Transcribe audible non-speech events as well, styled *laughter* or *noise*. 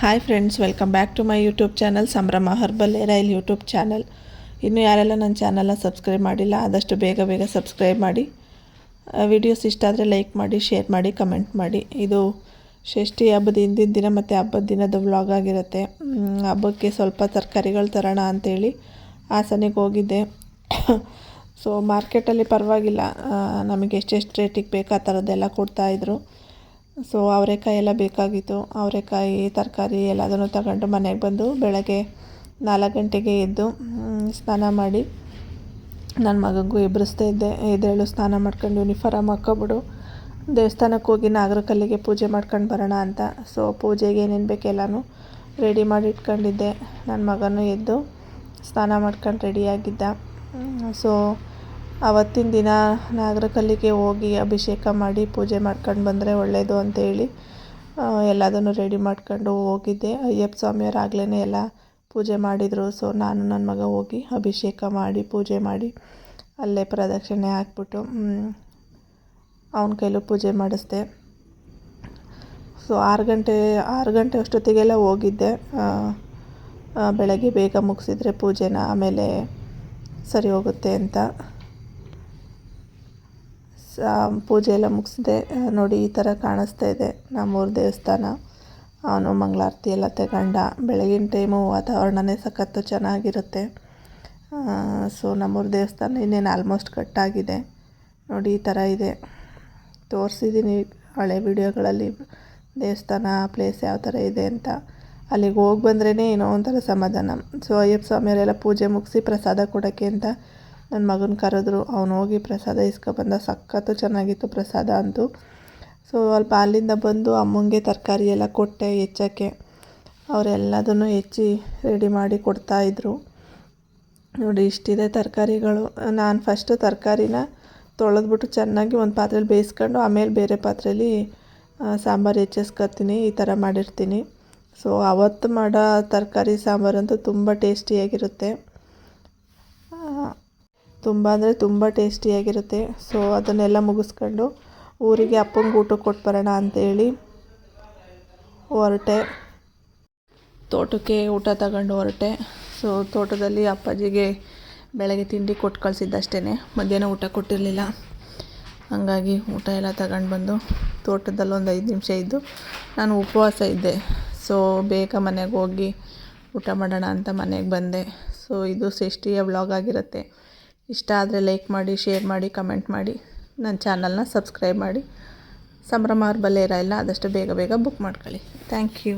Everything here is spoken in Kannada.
Hi friends welcome back to my YouTube channel Sambhrama herbal ಏರೈಲ್ YouTube channel ಇನ್ನು ಯಾರೆಲ್ಲ ನನ್ನ ಚಾನಲ್ನ ಸಬ್ಸ್ಕ್ರೈಬ್ ಮಾಡಿಲ್ಲ, ಆದಷ್ಟು ಬೇಗ ಬೇಗ ಸಬ್ಸ್ಕ್ರೈಬ್ ಮಾಡಿ. ವಿಡಿಯೋಸ್ ಇಷ್ಟ ಆದರೆ ಲೈಕ್ ಮಾಡಿ ಶೇರ್ ಮಾಡಿ ಕಮೆಂಟ್ ಮಾಡಿ. ಇದು ಷಷ್ಠಿ ಹಬ್ಬದ ಹಿಂದಿನ ದಿನ ಮತ್ತು ಹಬ್ಬದ ದಿನದ ವ್ಲಾಗ್ ಆಗಿರುತ್ತೆ. ಹಬ್ಬಕ್ಕೆ ಸ್ವಲ್ಪ ತರಕಾರಿಗಳು ತರೋಣ ಅಂತೇಳಿ ಹಾಸನಿಗೆ ಹೋಗಿದ್ದೆ. *coughs* ಸೊ ಮಾರ್ಕೆಟಲ್ಲಿ ಪರವಾಗಿಲ್ಲ. ನಮಗೆ ಎಷ್ಟೆಷ್ಟು ರೇಟಿಗೆ ಬೇಕಾ ಥರದ್ದೆಲ್ಲ ಕೊಡ್ತಾಯಿದ್ರು ಸೊ ಅವರೆಕಾಯಿ ಎಲ್ಲ ಬೇಕಾಗಿತ್ತು. ಅವರೆಕಾಯಿ, ತರಕಾರಿ ಎಲ್ಲದನ್ನು ತಗೊಂಡು ಮನೆಗೆ ಬಂದು ಬೆಳಗ್ಗೆ ನಾಲ್ಕು ಗಂಟೆಗೆ ಎದ್ದು ಸ್ನಾನ ಮಾಡಿ ನನ್ನ ಮಗನಿಗೂ ಎಬ್ಬರಿಸ್ತಾ ಇದ್ದೆ. ಎದ್ದೇಳು ಸ್ನಾನ ಮಾಡ್ಕೊಂಡು ಯೂನಿಫಾರಮ್ ಹಾಕ್ಕೊಬಿಡು. ದೇವಸ್ಥಾನಕ್ಕೆ ಹೋಗಿ ನಾಗರಕಲ್ಲಿಗೆ ಪೂಜೆ ಮಾಡ್ಕೊಂಡು ಬರೋಣ ಅಂತ. ಸೊ ಪೂಜೆಗೆ ಏನೇನು ಬೇಕೆಲ್ಲನೂ ರೆಡಿ ಮಾಡಿ ಇಟ್ಕೊಂಡಿದ್ದೆ. ನನ್ನ ಮಗನೂ ಎದ್ದು ಸ್ನಾನ ಮಾಡ್ಕೊಂಡು ರೆಡಿಯಾಗಿದ್ದ ಸೊ ಅವತ್ತಿನ ದಿನ ನಾಗರಕಲ್ಲಿಗೆ ಹೋಗಿ ಅಭಿಷೇಕ ಮಾಡಿ ಪೂಜೆ ಮಾಡ್ಕೊಂಡು ಬಂದರೆ ಒಳ್ಳೆಯದು ಅಂತೇಳಿ ಎಲ್ಲದನ್ನು ರೆಡಿ ಮಾಡ್ಕೊಂಡು ಹೋಗಿದ್ದೆ. ಅಯ್ಯಪ್ಪ ಸ್ವಾಮಿಯವ್ರು ಆಗಲೇ ಎಲ್ಲ ಪೂಜೆ ಮಾಡಿದರು. ಸೊ ನಾನು ನನ್ನ ಮಗ ಹೋಗಿ ಅಭಿಷೇಕ ಮಾಡಿ ಪೂಜೆ ಮಾಡಿ ಅಲ್ಲೇ ಪ್ರದಕ್ಷಿಣೆ ಹಾಕ್ಬಿಟ್ಟು ಅವನ ಕೈಲೂ ಪೂಜೆ ಮಾಡಿಸ್ದೆ. ಸೊ ಆರು ಗಂಟೆ ಆರು ಗಂಟೆ ಅಷ್ಟೊತ್ತಿಗೆಲ್ಲ ಹೋಗಿದ್ದೆ. ಬೆಳಗ್ಗೆ ಬೇಗ ಮುಗಿಸಿದ್ರೆ ಪೂಜೆನ ಆಮೇಲೆ ಸರಿ ಹೋಗುತ್ತೆ ಅಂತ. ಪೂಜೆ ಎಲ್ಲ ಮುಗಿಸಿದೆ. ನೋಡಿ ಈ ಥರ ಕಾಣಿಸ್ತಾ ಇದೆ ನಮ್ಮೂರು ದೇವಸ್ಥಾನ. ಅವನು ಮಂಗಳಾರತಿ ಎಲ್ಲ ತಗೊಂಡ. ಬೆಳಗಿನ ಟೈಮು ವಾತಾವರಣನೇ ಸಖತ್ತು ಚೆನ್ನಾಗಿರುತ್ತೆ. ಸೊ ನಮ್ಮೂರು ದೇವಸ್ಥಾನ ಇನ್ನೇನು ಆಲ್ಮೋಸ್ಟ್ ಕಟ್ಟಾಗಿದೆ. ನೋಡಿ ಈ ಥರ ಇದೆ. ತೋರಿಸಿದ್ದೀನಿ ಹಳೆ ವಿಡಿಯೋಗಳಲ್ಲಿ ದೇವಸ್ಥಾನ ಪ್ಲೇಸ್ ಯಾವ ಥರ ಇದೆ ಅಂತ. ಅಲ್ಲಿಗೆ ಹೋಗಿ ಬಂದ್ರೇ ಏನೋ ಒಂಥರ ಸಮಾಧಾನ. ಸೊ ಅಯ್ಯಪ್ಪ ಸ್ವಾಮಿಯವರೆಲ್ಲ ಪೂಜೆ ಮುಗಿಸಿ ಪ್ರಸಾದ ಕೊಡೋಕ್ಕೆ ಅಂತ ನನ್ನ ಮಗನ ಕರೆದ್ರು, ಅವನು ಹೋಗಿ ಪ್ರಸಾದ ಇಸ್ಕೊಬಂದ ಸಖತ್ತು ಚೆನ್ನಾಗಿತ್ತು ಪ್ರಸಾದ ಅಂತೂ. ಸೊ, ಅಲ್ಪ ಅಲ್ಲಿಂದ ಬಂದು ಅಮ್ಮಂಗೆ ತರಕಾರಿ ಎಲ್ಲ ಕೊಟ್ಟೆ ಹೆಚ್ಚೋಕ್ಕೆ. ಅವರೆಲ್ಲದನ್ನು ಹೆಚ್ಚಿ ರೆಡಿ ಮಾಡಿ ಕೊಡ್ತಾಯಿದ್ರು ನೋಡಿ, ಇಷ್ಟಿದೆ ತರಕಾರಿಗಳು. ನಾನು ಫಸ್ಟು ತರಕಾರಿನ ತೊಳೆದ್ಬಿಟ್ಟು ಚೆನ್ನಾಗಿ ಒಂದು ಪಾತ್ರೆಯಲ್ಲಿ ಬೇಯಿಸ್ಕೊಂಡು ಆಮೇಲೆ ಬೇರೆ ಪಾತ್ರೆಯಲ್ಲಿ ಸಾಂಬಾರು ಹೆಚ್ಚಿಸ್ಕೊತೀನಿ, ಈ ಥರ ಮಾಡಿರ್ತೀನಿ. ಸೊ, ಅವತ್ತು ಮಾಡೋ ತರಕಾರಿ ಸಾಂಬಾರಂತೂ ತುಂಬ ಟೇಸ್ಟಿಯಾಗಿರುತ್ತೆ. ತುಂಬ ಅಂದರೆ ತುಂಬ ಟೇಸ್ಟಿಯಾಗಿರುತ್ತೆ ಸೊ ಅದನ್ನೆಲ್ಲ ಮುಗಿಸ್ಕೊಂಡು ಊರಿಗೆ ಅಪ್ಪಂಗೆ ಊಟಕ್ಕೆ ಕೊಟ್ಟು ಬರೋಣ ಅಂತೇಳಿ ಹೊರಟೆ. ತೋಟಕ್ಕೆ ಊಟ ತಗೊಂಡು ಹೊರಟೆ. ಸೊ ತೋಟದಲ್ಲಿ ಅಪ್ಪಾಜಿಗೆ ಬೆಳಗ್ಗೆ ತಿಂಡಿ ಕೊಟ್ಟು ಕಳಿಸಿದ್ದಷ್ಟೇ ಮಧ್ಯಾಹ್ನ ಊಟ ಕೊಟ್ಟಿರಲಿಲ್ಲ. ಹಾಗಾಗಿ ಊಟ ಎಲ್ಲ ತಗೊಂಡು ಬಂದು ತೋಟದಲ್ಲಿ ಒಂದು ಐದು ನಿಮಿಷ ಇದ್ದು ನಾನು ಉಪವಾಸ ಇದ್ದೆ. ಸೊ ಬೇಗ ಮನೆಗೆ ಹೋಗಿ ಊಟ ಮಾಡೋಣ ಅಂತ ಮನೆಗೆ ಬಂದೆ. ಸೊ ಇದು ಷಷ್ಠಿಯ ವ್ಲಾಗ್ ಆಗಿರುತ್ತೆ. ಇಷ್ಟ ಆದರೆ ಲೈಕ್ ಮಾಡಿ ಶೇರ್ ಮಾಡಿ ಕಮೆಂಟ್ ಮಾಡಿ. ನನ್ನ ಚಾನಲ್ನ ಸಬ್ಸ್ಕ್ರೈಬ್ ಮಾಡಿ. ಸಂಭ್ರಮ ಅವ್ರ ಬಲ್ಲೇರ ಇಲ್ಲ ಆದಷ್ಟು ಬೇಗ ಬೇಗ ಬುಕ್ ಮಾಡ್ಕೊಳ್ಳಿ. Thank you